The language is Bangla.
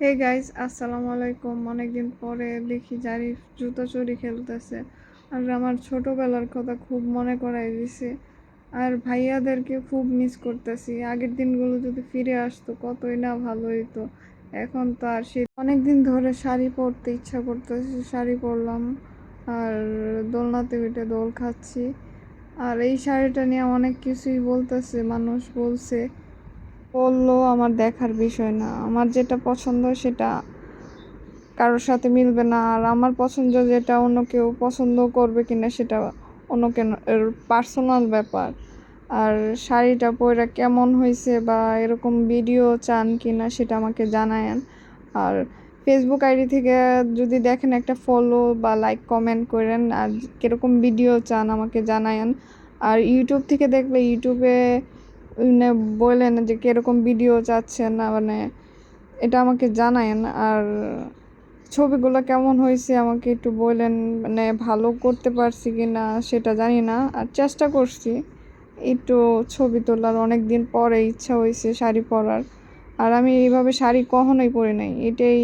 হে গাইস আসসালামু আলাইকুম। অনেকদিন পরে দেখি জারিফ জুতো চুরি খেলতেছে। আর আমার ছোটবেলার কথা খুব মনে করাই দিছে। আর ভাইয়াদেরকে খুব মিস করতেছি। আগের দিনগুলো যদি ফিরে আসতো, কতই না ভালো হইতো। এখন তো আর সে অনেকদিন ধরে শাড়ি পরতে ইচ্ছা করতেছে। শাড়ি পরলাম আর দোলনাতে উঠে দোল খাচ্ছি। আর এই শাড়িটা নিয়ে অনেক কিছুই বলতেছে, মানুষ বলছে। বলল, আমার দেখার বিষয় না। আমার যেটা পছন্দ সেটা কারোর সাথে মিলবে না। আর আমার পছন্দ যেটা অন্য কেউ পছন্দ করবে কিনা সেটা অন্য কেন পার্সোনাল ব্যাপার। আর শাড়িটা পরে কেমন হয়েছে বা এরকম ভিডিও চান কিনা সেটা আমাকে জানায়েন। আর ফেসবুক আইডি থেকে যদি দেখেন একটা ফলো বা লাইক কমেন্ট করেন, আর কীরকম ভিডিও চান আমাকে জানায়েন। আর ইউটিউব থেকে দেখলে ইউটিউবে বললেন যে কীরকম ভিডিও চাচ্ছেন মানে এটা আমাকে জানায়েন। আর ছবিগুলো কেমন হয়েছে আমাকে একটু বললেন মানে ভালো করতে পারছি কি না সেটা জানি না। আর চেষ্টা করছি একটু ছবি তোলার অনেক দিন পরে ইচ্ছা হয়েছে শাড়ি পরার। আর আমি এইভাবে শাড়ি কখনোই পরি নাই, এটাই